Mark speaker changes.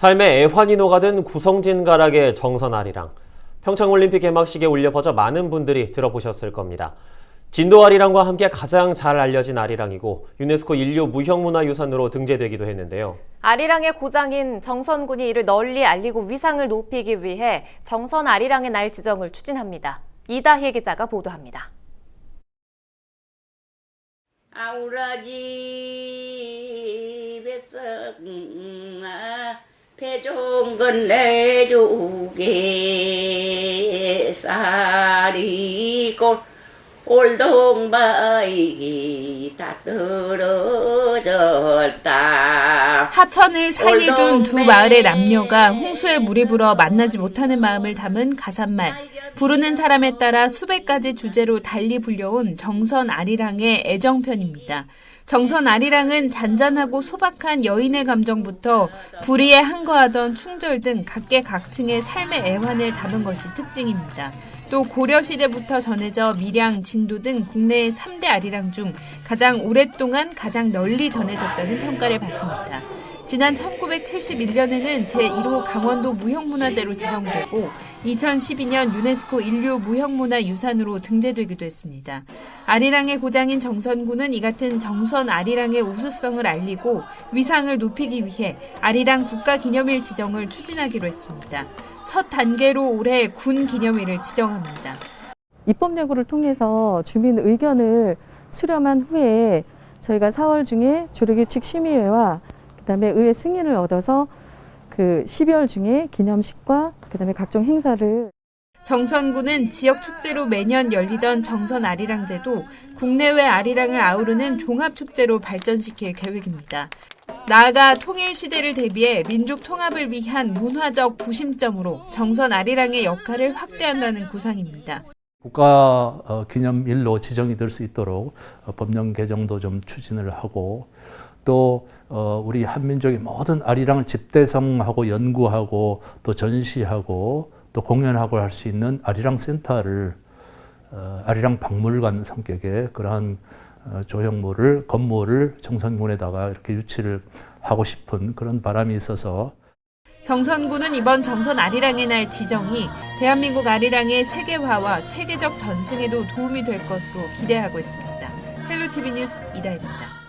Speaker 1: 삶의 애환이 녹아든 구성진 가락의 정선 아리랑. 평창올림픽 개막식에 울려 퍼져 많은 분들이 들어보셨을 겁니다. 진도 아리랑과 함께 가장 잘 알려진 아리랑이고 유네스코 인류 무형문화유산으로 등재되기도 했는데요.
Speaker 2: 아리랑의 고장인 정선군이 이를 널리 알리고 위상을 높이기 위해 정선 아리랑의 날 지정을 추진합니다. 이다희 기자가 보도합니다.
Speaker 3: 아우라지 뱃썩마 배 좋은 건 내주게 쌀이 꼴 올동바이 다 떨어졌다
Speaker 4: 하천을 산이 둔두 마을의 남녀가 홍수에 물이 불어 만나지 못하는 마음을 담은 가사말. 부르는 사람에 따라 수백 가지 주제로 달리 불려온 정선 아리랑의 애정편입니다. 정선 아리랑은 잔잔하고 소박한 여인의 감정부터 불의에 항거하던 충절 등 각계각층의 삶의 애환을 담은 것이 특징입니다. 또 고려시대부터 전해져 밀양, 진도 등 국내의 3대 아리랑 중 가장 오랫동안 가장 널리 전해졌다는 평가를 받습니다. 지난 1971년에는 제1호 강원도 무형문화재로 지정되고 2012년 유네스코 인류 무형문화유산으로 등재되기도 했습니다. 아리랑의 고장인 정선군은 이 같은 정선 아리랑의 우수성을 알리고 위상을 높이기 위해 아리랑 국가기념일 지정을 추진하기로 했습니다. 첫 단계로 올해 군 기념일을 지정합니다.
Speaker 5: 입법 예고를 통해서 주민 의견을 수렴한 후에 저희가 4월 중에 조례규칙 심의회와 그다음에 의회 승인을 얻어서 그 12월 중에 기념식과 그다음에 각종 행사를
Speaker 4: 정선군은 지역 축제로 매년 열리던 정선 아리랑제도 국내외 아리랑을 아우르는 종합 축제로 발전시킬 계획입니다. 나아가 통일 시대를 대비해 민족 통합을 위한 문화적 구심점으로 정선 아리랑의 역할을 확대한다는 구상입니다.
Speaker 6: 국가 어, 기념일로 지정이 될 수 있도록 어, 법령 개정도 좀 추진을 하고 또 어, 우리 한민족의 모든 아리랑을 집대성하고 연구하고 또 전시하고 또 공연하고 할 수 있는 아리랑 센터를 어, 아리랑 박물관 성격의 그러한 어, 조형물을 건물을 정선군에다가 이렇게 유치를 하고 싶은 그런 바람이 있어서
Speaker 4: 정선군은 이번 정선 아리랑의 날 지정이 대한민국 아리랑의 세계화와 체계적 전승에도 도움이 될 것으로 기대하고 있습니다. 헬로티비 뉴스 이다입니다.